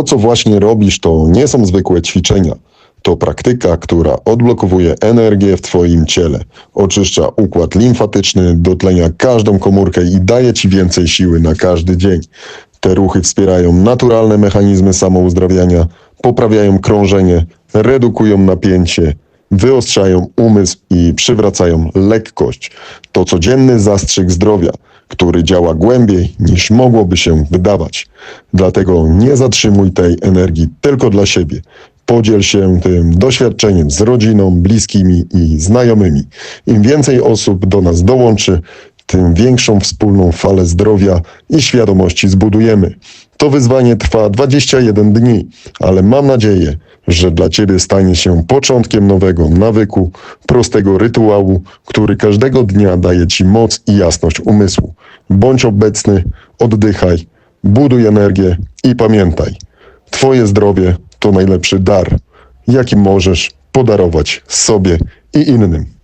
To, co właśnie robisz, to nie są zwykłe ćwiczenia. To praktyka, która odblokowuje energię w Twoim ciele, oczyszcza układ limfatyczny, dotlenia każdą komórkę i daje Ci więcej siły na każdy dzień. Te ruchy wspierają naturalne mechanizmy samouzdrawiania, poprawiają krążenie, redukują napięcie, wyostrzają umysł i przywracają lekkość. To codzienny zastrzyk zdrowia, który działa głębiej niż mogłoby się wydawać. Dlatego nie zatrzymuj tej energii tylko dla siebie. Podziel się tym doświadczeniem z rodziną, bliskimi i znajomymi. Im więcej osób do nas dołączy, tym większą wspólną falę zdrowia i świadomości zbudujemy. To wyzwanie trwa 21 dni, ale mam nadzieję, że dla Ciebie stanie się początkiem nowego nawyku, prostego rytuału, który każdego dnia daje Ci moc i jasność umysłu. Bądź obecny, oddychaj, buduj energię i pamiętaj, Twoje zdrowie to najlepszy dar, jaki możesz podarować sobie i innym.